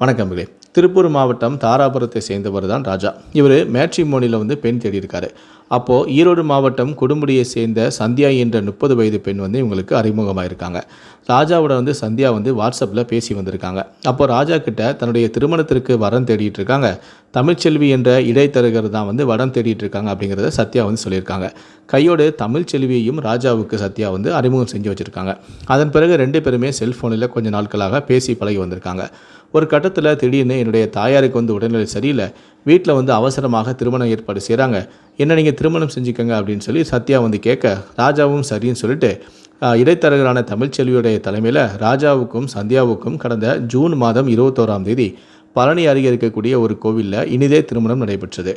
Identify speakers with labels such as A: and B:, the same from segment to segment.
A: வணக்கம்களே திருப்பூர் மாவட்டம் தாராபுரத்தை சேர்ந்தவர் தான் ராஜா. இவர் மேட்ரிமோனியில் வந்து பெண் தேடியிருக்காரு. அப்போது ஈரோடு மாவட்டம் கொடுமுடியை சேர்ந்த சந்தியா என்ற முப்பது வயது பெண் வந்து இவங்களுக்கு அறிமுகமாக இருக்காங்க ராஜாவோட வந்து சந்தியா வந்து வாட்ஸ்அப்பில் பேசி வந்திருக்காங்க. அப்போ ராஜா கிட்ட தன்னுடைய திருமணத்திற்கு வரம் தேடிட்டு இருக்காங்க தமிழ்ச்செல்வி என்ற இடைத்தரகர் தான் வந்து வரம் தேடிட்டு இருக்காங்க அப்படிங்கிறத சத்யா வந்து சொல்லியிருக்காங்க. கையோடு தமிழ்ச்செல்வியையும் ராஜாவுக்கு சத்யா வந்து அறிமுகம் செஞ்சு வச்சுருக்காங்க. அதன் பிறகு ரெண்டு பேருமே செல்ஃபோனில் கொஞ்சம் நாட்களாக பேசி பழகி வந்திருக்காங்க. ஒரு கட்டத்தில் திடீர்னு என்னுடைய தாயாருக்கு வந்து உடல்நிலை சரியில்லை. வீட்டில் வந்து அவசரமாக திருமணம் ஏற்பாடு செய்கிறாங்க என்ன நீங்கள் திருமணம் செஞ்சுக்கங்க அப்படின்னு சொல்லி சத்யா வந்து கேட்க ராஜாவும் சரின்னு சொல்லிட்டு இடைத்தரகரான தமிழ்ச்செல்வியுடைய தலைமையில் ராஜாவுக்கும் சந்தியாவுக்கும் கடந்த ஜூன் மாதம் இருபத்தோராம் தேதி பழனி அருகே இருக்கக்கூடிய ஒரு கோவிலில் இனிதே திருமணம் நடைபெற்றது.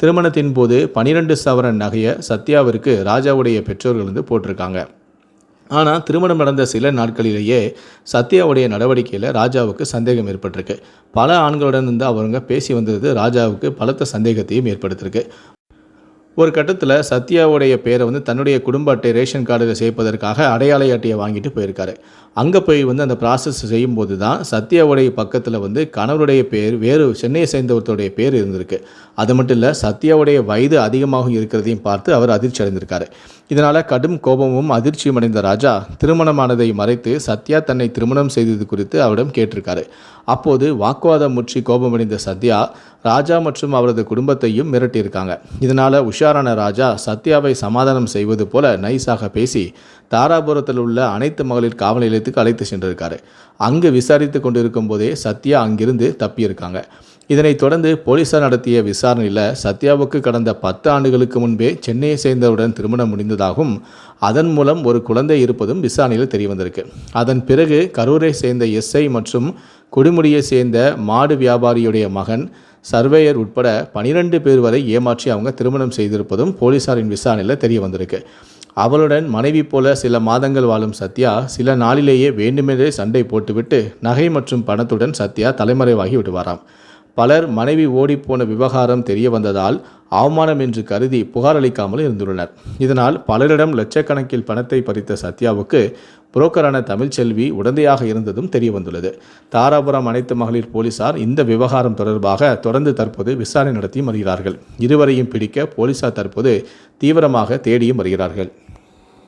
A: திருமணத்தின் போது பனிரெண்டு சவரன் நகையை சத்யாவிற்கு ராஜாவுடைய பெற்றோர்கள் வந்து போட்டிருக்காங்க. ஆனால் திருமணம் நடந்த சில நாட்களிலேயே சத்யாவுடைய நடவடிக்கையில் ராஜாவுக்கு சந்தேகம் ஏற்பட்டிருக்கு. பல ஆண்களுடன் இருந்து அவங்க பேசி வந்தது ராஜாவுக்கு பலத்த சந்தேகத்தையும் ஏற்படுத்திருக்கு ஒரு கட்டத்தில் சத்யாவுடைய பேரை வந்து தன்னுடைய குடும்ப அட்டை ரேஷன் கார்டில் சேர்ப்பதற்காக அடையாள அட்டையை வாங்கிட்டு போயிருக்காரு. அங்கே போய் வந்து அந்த ப்ராசஸ் செய்யும்போது தான் சத்யாவுடைய பக்கத்தில் வந்து கணவருடைய பேர் வேறு சென்னையை சேர்ந்தவருடைய பேர் இருந்திருக்கு. அது மட்டும் இல்லை சத்யாவுடைய வயது அதிகமாக இருக்கிறதையும் பார்த்து அவர் அதிர்ச்சி அடைந்திருக்காரு. இதனால் கடும் கோபமும் அதிர்ச்சியும் அடைந்த ராஜா திருமணமானதை மறைத்து சத்யா தன்னை திருமணம் செய்தது குறித்து அவரிடம் கேட்டிருக்காரு. அப்போது வாக்குவாதம் முற்றி கோபமடைந்த சத்யா ராஜா மற்றும் அவரது குடும்பத்தையும் மிரட்டியிருக்காங்க. இதனால் உஷ் உஷாரான ராஜா சத்யாவை சமாதானம் செய்வது போல நைஸாக பேசி தாராபுரத்தில் உள்ள அனைத்து மகளிர் காவல் நிலையத்துக்கு அழைத்து சென்றிருக்காரு. அங்கு விசாரித்து கொண்டிருக்கும் போதே சத்யா அங்கிருந்து தப்பியிருக்காங்க. இதனைத் தொடர்ந்து போலீசார் நடத்திய விசாரணையில் சத்யாவுக்கு கடந்த பத்து ஆண்டுகளுக்கு முன்பே சென்னையை சேர்ந்தவுடன் திருமணம் முடிந்ததாகவும் அதன் மூலம் ஒரு குழந்தை இருப்பதும் விசாரணையில் தெரியவந்திருக்கு. அதன் பிறகு கரூரை சேர்ந்த எஸ்ஐ மற்றும் குடிமுடியை சேர்ந்த மாடு வியாபாரியுடைய மகன் சர்வேயர் உட்பட பனிரெண்டு பேர் வரை ஏமாற்றி அவங்க திருமணம் செய்திருப்பதும் போலீசாரின் விசாரணையில் தெரிய வந்திருக்கு அவளுடன் மனைவி போல சில மாதங்கள் வாழும் சத்யா சில நாளிலேயே வேண்டுமென்றே சண்டை போட்டுவிட்டு நகை மற்றும் பணத்துடன் சத்யா தலைமறைவாகி விடுவாராம். பலர் மனைவி ஓடிப்போன விவகாரம் தெரிய வந்ததால் அவமானம் என்று கருதி புகார் அளிக்காமல் இருந்துள்ளனர். இதனால் பலரிடம் லட்சக்கணக்கில் பணத்தை பறித்த சத்யாவுக்கு புரோக்கரான தமிழ்ச்செல்வி உடந்தையாக இருந்ததும் தெரியவந்துள்ளது. தாராபுரம் அனைத்து மகளிர் போலீசார் இந்த விவகாரம் தொடர்பாக தொடர்ந்து தற்போது விசாரணை நடத்தி வருகிறார்கள். இருவரையும் பிடிக்க போலீசார் தற்போது தீவிரமாக தேடியும் வருகிறார்கள்.